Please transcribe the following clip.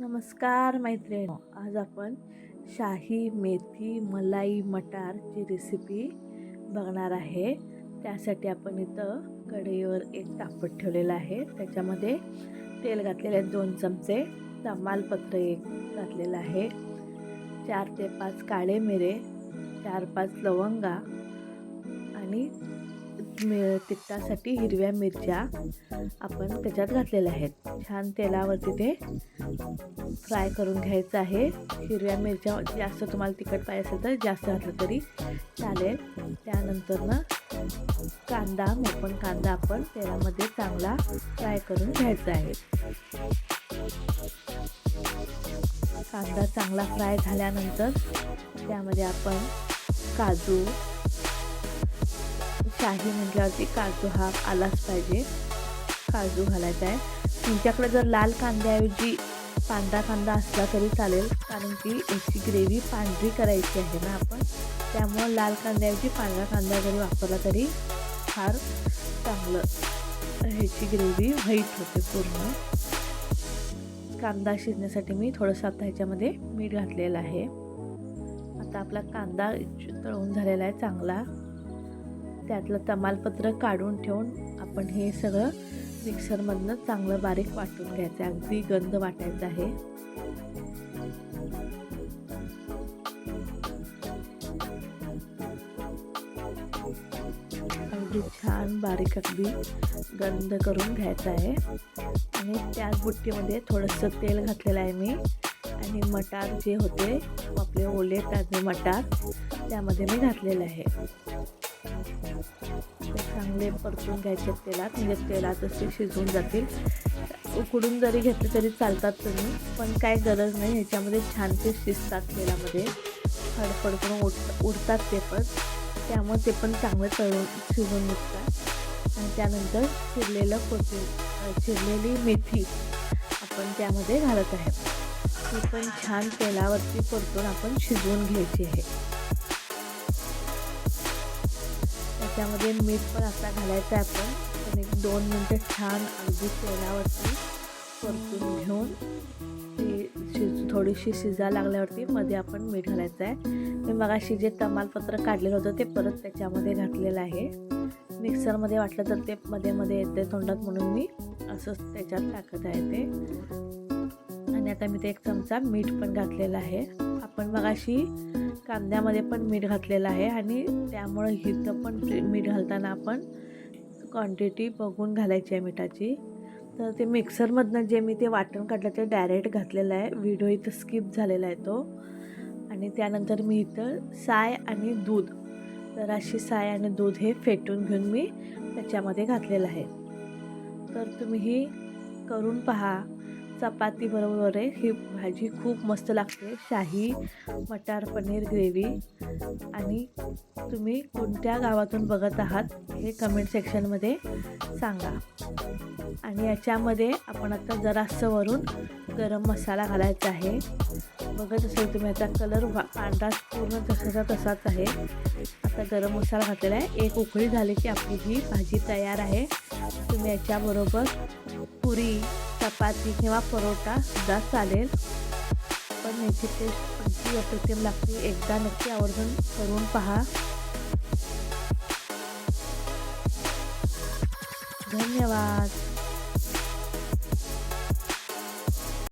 नमस्कार मैत्रिणी आज आपण शाही मेथी मलाई मटारची रेसिपी बघणार आहे. त्यासाठी आपण इथं कढईवर एक तापट ठेवलेलं आहे. त्याच्यामध्ये तेल घातलेले आहेत दोन चमचे तमालपत्र एक घातलेलं आहे. चार ते पाच काळे मिरे चार पाच लवंगा मि तिखटासाठी हिरव्या मिरच्या आपण त्याच्यात घातलेल्या आहेत. छान तेलावरती ते फ्राय करून घ्यायचं आहे. हिरव्या मिरच्या जास्त तुम्हाला तिखट पाहिजे असेल तर जास्त घातलं तरी चालेल. त्यानंतर ना कांदा मोपण कांदा आपण तेलामध्ये चांगला फ्राय करून घ्यायचा आहे. कांदा चांगला फ्राय झाल्यानंतर त्यामध्ये आपण काजू शाही म्हटल्यावरती काजू हा आलाच पाहिजे. काजू घालायचा आहे. तुमच्याकडे जर लाल कांद्याऐवजी पांढरा कांदा असला तरी चालेल कारण की याची ग्रेव्ही पांढरी करायची आहे ना आपण. त्यामुळं लाल कांद्याऐवजी पांढरा कांदा जरी वापरला तरी फार चांगलं ह्याची ग्रेव्ही व्हाईट होते पूर्ण. कांदा शिजण्यासाठी मी थोडंसं आता ह्याच्यामध्ये मीठ घातलेलं आहे. आता आपला कांदा तळून झालेला आहे चांगला. त्यातलं तमालपत्र काढून ठेवून आपण हे सगळं मिक्सरमधनं चांगलं बारीक वाटून घ्यायचं. आहे अगदी गंध वाटायचा आहे. अगदी छान बारीक अगदी गंध करून घ्यायचा आहे. आणि त्याच बुट्टीमध्ये थोडंसं तेल घातलेलं आहे मी. आणि मटार जे होते आपले ओले ताजे मटार त्यामध्ये मी घातलेलं आहे. चांगले परतून घ्यायचे तेलात म्हणजे तेलात असे शिजून जातील. उकडून जरी घेतले तरी चालतात तुम्ही पण काय गरज नाही ह्याच्यामध्ये छान ते शिजतात तेलामध्ये. फडफड करून उठ उडतात ते पण. त्यामुळे ते पण चांगलं तळून शिजून निघतात. आणि त्यानंतर चिरलेलं कोथिंबीर चिरलेली मेथी आपण त्यामध्ये घालत आहे. ती पण छान तेलावरती परतून आपण शिजवून घ्यायची आहे. त्याच्यामध्ये मीठ पण आता घालायचं आहे आपण. पण एक दोन मिनटं छान अगदी तेलावरती परतून घेऊन ती शिज थोडीशी शिजा लागल्यावरती मध्ये आपण मीठ घालायचं आहे. मी मगाशी जे तमालपत्र काढलेलं होतं ते परत त्याच्यामध्ये घातलेलं आहे. मिक्सरमध्ये वाटलं तर ते मध्ये मध्ये येते तोंडात म्हणून मी असंच त्याच्यात टाकत आहे ते. आणि आता मी ते एक चमचा मीठ पण घातलेलं आहे. आपण मगाशी कांद्यामध्ये पण मीठ घातलेलं आहे आणि त्यामुळं हिथं पण मीठ घालताना आपण क्वांटिटी बघून घालायची आहे मिठाची. तर ते मिक्सरमधनं जे मी ते वाटण काढलं ते डायरेक्ट घातलेलं आहे. व्हिडिओ इथं स्किप झालेला आहे तो. आणि त्यानंतर मी इथं साय आणि दूध तर अशी साय आणि दूध हे फेटून घेऊन मी त्याच्यामध्ये घातलेलं आहे. तर तुम्हीही करून पहा. चपाती बरोबर आहे. ही भाजी खूप मस्त लागते. शाही मटार पनीर ग्रेव्ही. आणि तुम्ही कोणत्या गावातून बघत आहात हे कमेंट सेक्शनमध्ये सांगा. आणि याच्यामध्ये आपण आता जरासं वरून गरम मसाला घालायचा आहे. बघत असेल तुम्ही याचा कलर पांढरा पूर्ण तसाचा तसाच आहे. आता गरम मसाला घातलेला आहे. एक उकळी झाली की आपली ही भाजी तयार आहे. तुम्ही याच्याबरोबर पुरी चपाती किंवा परोटा सुद्धा चालेल. पण याची टेस्ट अगदी अप्रतिम लागते एकदा नक्की आवर्जून करून पहा. धन्यवाद.